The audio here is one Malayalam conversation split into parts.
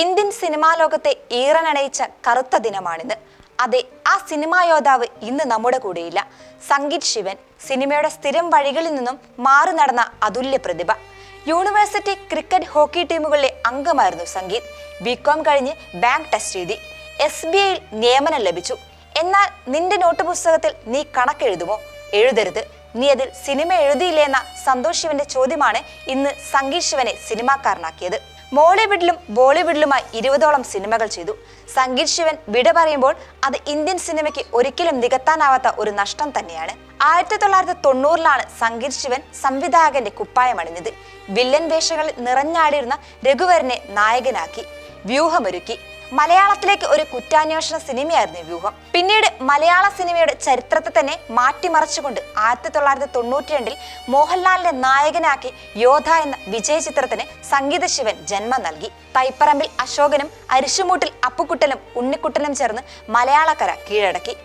ഇന്ത്യൻ സിനിമാ ലോകത്തെ ഈറനണയിച്ച കറുത്ത ദിനമാണിന്ന്. അതെ ആ സിനിമാ യോദ്ധാവ് ഇന്ന് നമ്മുടെ കൂടെയില്ല. സംഗീത് ശിവൻ സിനിമയുടെ സ്ഥിരം വഴികളിൽ നിന്നും മാറി നടന്ന അതുല്യ പ്രതിഭ. യൂണിവേഴ്സിറ്റി ക്രിക്കറ്റ് ഹോക്കി ടീമുകളിലെ അംഗമായിരുന്നു സംഗീത്. ബികോം കഴിഞ്ഞ് ബാങ്ക് ടെസ്റ്റ് എഴുതി. എസ് ബി ഐയിൽ നിയമനം ലഭിച്ചു. എന്നാൽ നിന്റെ നോട്ട് പുസ്തകത്തിൽ നീ കണക്കെഴുതുമോ? എഴുതരുത്. നീ അതിൽ സിനിമ എഴുതിയില്ലേ എന്ന സന്തോഷ് ശിവന്റെ ചോദ്യമാണ് ഇന്ന് സംഗീത് ശിവനെ സിനിമാക്കാരനാക്കിയത്. മോളിവുഡിലും ബോളിവുഡിലുമായി ഇരുപതോളം സിനിമകൾ ചെയ്തു. സംഗീത് ശിവൻ വിട പറയുമ്പോൾ അത് ഇന്ത്യൻ സിനിമയ്ക്ക് ഒരിക്കലും നികത്താനാവാത്ത ഒരു നഷ്ടം തന്നെയാണ്. ആയിരത്തി തൊള്ളായിരത്തി തൊണ്ണൂറിലാണ് സംഗീത് ശിവൻ സംവിധായകന്റെ കുപ്പായമണിഞ്ഞത്. വില്ലൻ വേഷങ്ങളിൽ നിറഞ്ഞാടിയിരുന്ന രഘുവരനെ നായകനാക്കി. വ്യൂഹമൊരുക്കി. മലയാളത്തിലേക്ക് ഒരു കുറ്റാന്വേഷണ സിനിമയായിരുന്നു വ്യൂഹം. പിന്നീട് മലയാള സിനിമയുടെ ചരിത്രത്തെ തന്നെ മാറ്റിമറിച്ചുകൊണ്ട് ആയിരത്തി തൊള്ളായിരത്തി തൊണ്ണൂറ്റി രണ്ടിൽ മോഹൻലാലിനെ നായകനാക്കി യോധ എന്ന വിജയ ചിത്രത്തിന് സംഗീത ശിവൻ ജന്മം നൽകി. തൈപ്പറമ്പിൽ അശോകനും അരിശുമൂട്ടിൽ അപ്പുക്കുട്ടനും ഉണ്ണിക്കുട്ടനും ചേർന്ന് മലയാളക്കര കീഴടക്കി.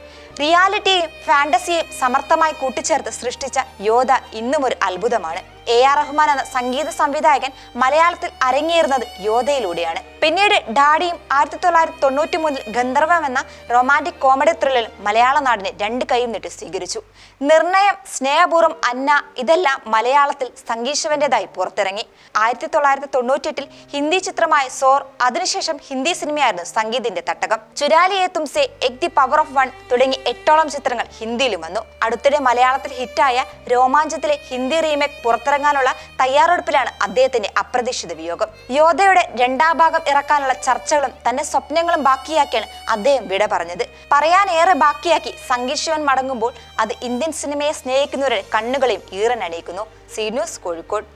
റിയാലിറ്റിയെയും ഫാന്റസിയെയും സമർത്ഥമായി കൂട്ടിച്ചേർത്ത് സൃഷ്ടിച്ച യോധ ഇന്നും ഒരു അത്ഭുതമാണ്. എ ആർ റഹ്മാൻ എന്ന സംഗീത സംവിധായകൻ മലയാളത്തിൽ അരങ്ങേറുന്നത് യോധയിലൂടെയാണ്. പിന്നീട് ഡാഡിയും ആയിരത്തി തൊള്ളായിരത്തി തൊണ്ണൂറ്റി മൂന്നിൽ ഗന്ധർവം എന്ന റൊമാന്റിക് കോമഡി ത്രില്ലറും മലയാള നാടിനെ രണ്ട് കൈയും നീട്ടി സ്വീകരിച്ചു. നിർണയം സ്നേഹപൂർവം അന്ന ഇതെല്ലാം മലയാളത്തിൽ സംഗീശവന്റേതായി പുറത്തിറങ്ങി. ആയിരത്തി തൊള്ളായിരത്തി തൊണ്ണൂറ്റിയെട്ടിൽ ഹിന്ദി ചിത്രമായ സോർ അതിനുശേഷം ഹിന്ദി സിനിമയായിരുന്നു സംഗീതിന്റെ തട്ടകം. Churaliye Tumse Ek the power of one തുടങ്ങി എട്ടോളം ചിത്രങ്ങൾ ഹിന്ദിയിലും വന്നു. അടുത്തിടെ മലയാളത്തിൽ ഹിറ്റായ രോമാഞ്ചത്തിലെ ഹിന്ദി റീമേക്ക് പുറത്തിറങ്ങാനുള്ള തയ്യാറെടുപ്പിലാണ് അദ്ദേഹത്തിന്റെ അപ്രതീക്ഷിത വിയോഗം. യോധയുടെ രണ്ടാം ഭാഗം ഇറക്കാനുള്ള ചർച്ചകളും തന്റെ സ്വപ്നങ്ങളും ബാക്കിയാക്കിയാണ് അദ്ദേഹം വിട പറഞ്ഞത്. പറയാനേറെ ബാക്കിയാക്കി സംഗീത് മടങ്ങുമ്പോൾ അത് ഇന്ത്യൻ സിനിമയെ സ്നേഹിക്കുന്നവരുടെ കണ്ണുകളെയും ഈറനണിയിക്കുന്നു. C news Kozhikode.